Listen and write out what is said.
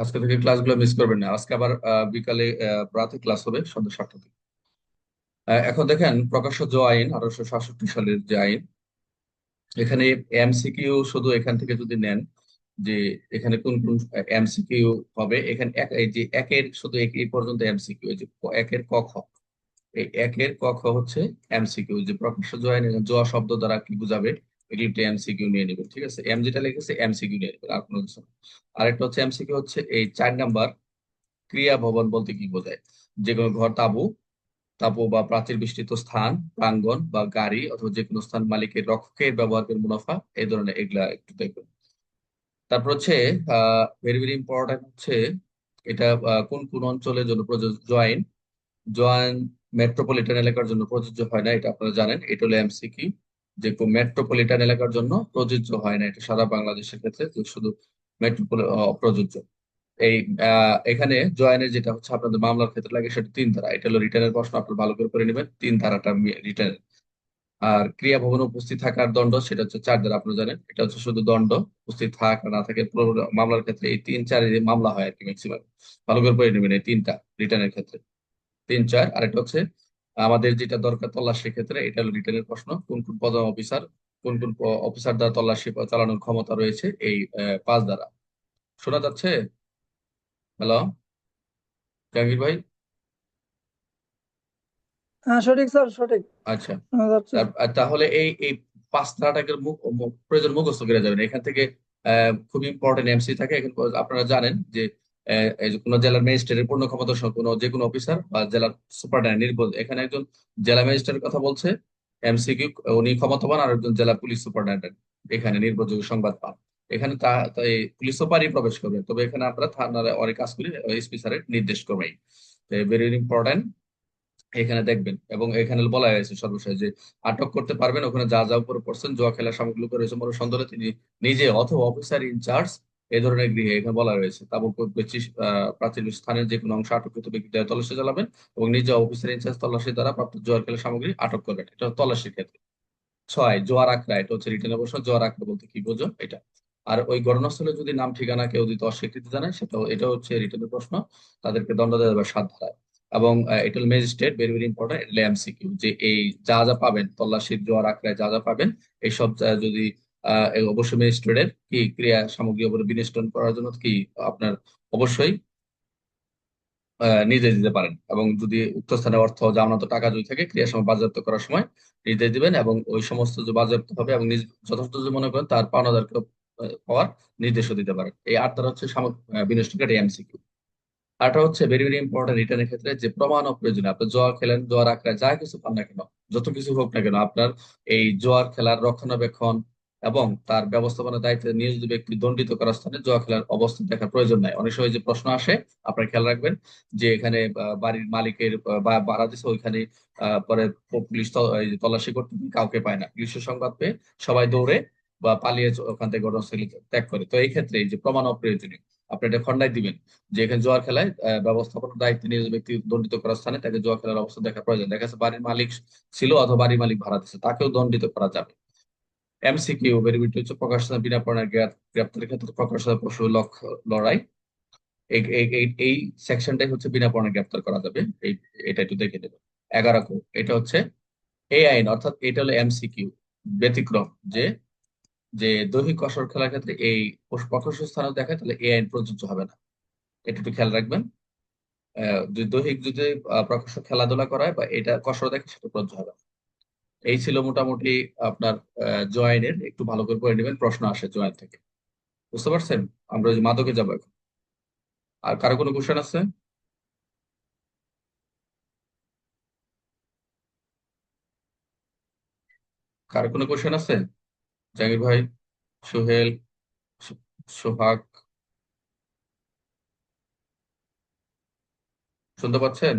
আজকে থেকে ক্লাসগুলো মিস করবেন না। আজকে আবার বিকালে আহ, রাতে ক্লাস হবে সন্ধ্যা সাতটা থেকে। এখন দেখেন প্রকাশ্য জো আইন আঠারোশো সাতষট্টি সালের যে আইন এখানে এমসিকিউ শুধু এখান থেকে যদি নেন যে এখানে কোন কোন এমসিকিউ হবে এখানে এক এই যে একের শুধু এক- এই পর্যন্ত এমসিকিউ এই যে একের ক খ এই একের ক খ হচ্ছে এমসিকিউ যে প্রকাশ্য জো আইন জোয়া শব্দ দ্বারা কি বুঝাবে? এগুলি এমসিকিউ নিয়ে নেবেন, ঠিক আছে? এম যেটা লিখেছে এমসিকিউ নিয়ে নেবেন, আর কোনো কিছু আরেকটা হচ্ছে এমসিকিউ হচ্ছে এই চার নাম্বার ক্রিয়া ভবন বলতে কি বোঝায়? যে কোনো ঘর, তাঁবু তাঁবু বা প্রাচীর বেষ্টিত স্থান, প্রাঙ্গণ বা গাড়ি অথবা যে কোনো স্থান মালিকের রক্ষকের ব্যবহার করে মুনাফা, এই ধরনের এগুলা একটু দেখবেন। তারপর হচ্ছে ভেরি ভেরি ইম্পর্টেন্ট হচ্ছে এটা কোন কোন অঞ্চলের জন্য প্রযোজ্য? জয়েন। জয়েন মেট্রোপলিটন এলাকার জন্য প্রযোজ্য হয় না, এটা আপনারা জানেন। এটা হলো এমসিকিউ যে মেট্রোপলিটন এলাকার জন্য প্রযোজ্য হয় না এটা সারা বাংলাদেশের ক্ষেত্রে শুধু মেট্রোপলি প্রযোজ্য এই এখানে জয়েনের যেটা হচ্ছে আপনাদের মামলার ক্ষেত্রে লাগে সেটা তিন ধারা। এটা হলো রিটার্নের প্রশ্ন, আপনার ভালো করে করে নেবেন। তিন ধারাটা রিটার্ন আর ক্রিয়া ভবনে উপস্থিত থাকার দণ্ড, সেটা হচ্ছে চার ধারা আপনি জানেন। এটা হচ্ছে শুধু দণ্ড, উপস্থিত থাক না থাকে মামলার ক্ষেত্রে এই তিন চার মামলা হয় আর কি ম্যাক্সিমাম ভালো করে পড়ে নেবেন এই তিনটা রিটার্নের ক্ষেত্রে। তিন চার আর আরেকটা হচ্ছে আমাদের যেটা দরকার তল্লাশির ক্ষেত্রে এটা হলো রিটার্নের প্রশ্ন কোন কোন পদ অফিসার কোন কোন অফিসার দ্বারা তল্লাশি চালানোর ক্ষমতা রয়েছে এই পাঁচ দ্বারা। শোনা যাচ্ছে? হ্যালো জাহাঙ্গীর ভাই? হ্যাঁ সঠিক স্যার সঠিক। আচ্ছা। তাহলে এই এই পাঁচ ধারাটাকে প্রয়োজন মুখস্থ করে যাবেন। এখান থেকে খুব ইম্পর্টেন্ট এমসি থাকে। এখন আপনারা জানেন যে কোনো জেলার ম্যাজিস্ট্রেটের পূর্ণ ক্ষমতা কোনো যে কোনো অফিসার বা জেলার সুপারিনটেন্ডেন্ট নির্ভর এখানে একজন জেলা ম্যাজিস্ট্রেটের কথা বলছে, এমসিকিউ, উনি ক্ষমতাবান আর একজন জেলা পুলিশ সুপারিনটেন্ডেন্ট এখানে নির্ভরযোগ্য সংবাদ পান। এখানে তা পুলিশ সুপারই প্রবেশ করবে। তবে এখানে আমরা থানার অনেক কাজগুলি এসপি স্যারের নির্দেশ করবেই। ভেরি ইম্পর্টেন্ট এখানে দেখবেন। এবং এখানে বলা হয়েছে সর্বশেষ যে আটক করতে পারবেন, ওখানে যা যা উপরে পড়ছেন জুয়া খেলার সামগ্রী রয়েছে মনে সন্দেহে তিনি নিজে অথবা অফিসার ইনচার্জ এই ধরনের গৃহে এখানে বলা রয়েছে। বেশি প্রাচীন স্থানের যে কোনো অংশ আটককৃত ব্যক্তি দ্বারা তল্লাশি চালাবেন এবং নিজে অফিসের ইনচার্জ তল্লাশি দ্বারা প্রাপ্ত জোয়ার খেলার সামগ্রী আটক করবেন। এটা তল্লাশির ক্ষেত্রে। ছয়, জোয়ার আখড়া, এটা হচ্ছে রিটেন প্রশ্ন জোয়ার আখড়া বলতে কি বোঝো এটা? আর ওই ঘটনাস্থলে যদি নাম, ঠিকানা কেউ দিতে অস্বীকৃতি জানায় সেটা এটা হচ্ছে রিটেনের প্রশ্ন। তাদেরকে দণ্ড দেওয়া যাবে সাত ধারায়। এবং এটা ম্যাজিস্ট্রেট ভেরি ভেরি ইম্পর্টেন্ট এটা এমসিকিউ যে এই যা যা পাবেন, তল্লাশির জোয়ার আখড়ায় যা যা পাবেন, এইসব যদি অবশ্যই ম্যাজিস্ট্রেটের কি ক্রিয়া সামগ্রী উপরে বিনিয়োগ করার জন্য কি আপনার অবশ্যই নির্দেশ দিতে পারেন। এবং যদি উক্ত স্থানে অর্থ জামানত টাকা যদি থাকে ক্রিয়া সময় বাজেয়াপ্ত করার সময় নির্দেশ দিবেন এবং ওই সমস্ত যে বাজেয়াপ্ত হবে এবং নিজ যথাযথ যে মনে করেন তার পাওনাদারকে আহ, পাওয়ার নির্দেশও দিতে পারেন। এই আট দ্বারা হচ্ছে বিনষ্টিকার এমসিকিউ। আরটা হচ্ছে ভেরি ভেরি ইম্পর্টেন্ট রিটার্নের ক্ষেত্রে যে প্রমাণ প্রয়োজনীয়। আপনি জোয়ার খেলেন জোয়ার আঁকড়া যা কিছু পান না কেন যত কিছু হোক না কেন আপনার এই জোয়ার খেলার রক্ষণাবেক্ষণ এবং তার ব্যবস্থাপনার দায়িত্বে নিয়োজিত ব্যক্তি দণ্ডিত করার স্থানে জোয়া খেলার অবস্থা দেখার প্রয়োজন নাই। অনেক সময় যে প্রশ্ন আসে, আপনারা খেয়াল রাখবেন যে এখানে বাড়ির মালিকের বা ভাড়া দিছে ওইখানে পরে পুলিশ তল্লাশি করতে কাউকে পায় না। পুলিশের সংবাদ পেয়ে সবাই দৌড়ে বা পালিয়ে ওখান থেকে ঘটনাস্থলে ত্যাগ করে। তো এই ক্ষেত্রে যে প্রমাণ অপ্রয়োজনীয়, আপনি এটা খন্ডায় দিবেন যে এখানে জোয়ার খেলায় ব্যবস্থাপনার দায়িত্বে নিয়োজিত ব্যক্তি দণ্ডিত করার স্থানে তাকে জোয়ার খেলার অবস্থা দেখা প্রয়োজন। দেখা যাচ্ছে বাড়ির মালিক ছিল অথবা বাড়ির মালিক ভাড়া দিচ্ছে তাকেও দণ্ডিত করা যাবে। এমসিকিউ ভেরিবিলিটি হচ্ছে প্রকাশনা, বিনা পড়ার গ্রেপ্তারের ক্ষেত্রে প্রকাশনা পশু লক্ষ্য লড়াই। এই সেকশনটাই হচ্ছে বিনা পড়ার গ্রেপ্তার করা যাবে। এটা একটু দেখে নেবেন। এগারো কো, এটা হচ্ছে এই আইন, অর্থাৎ এটা হলো এমসিকিউ, ব্যতিক্রম যে যে দৈহিক কসর খেলার ক্ষেত্রে এই প্রকাশ্য স্থানে দেখায়, তাহলে এই আইন প্রযোজ্য হবে না। এটা একটু খেয়াল রাখবেন। দৈহিক যদি প্রকাশ্য খেলাধুলা করায় বা এটা কসর দেখে, সেটা প্রযোজ্য হবে না। এই ছিল মোটামুটি আপনার জয়েনের একটু ভালো করে পড়ে নেবেন, প্রশ্ন আসে জয়েন থেকে। বুঝতে পারছেন? আমরা মাদকে যাব এখন। আর কারও কোনো কোশ্চেন আছে? কারও কোনো কোশ্চেন আছে? জাহাঙ্গীর ভাই, সোহেল সোহাগ। শুনতে পাচ্ছেন?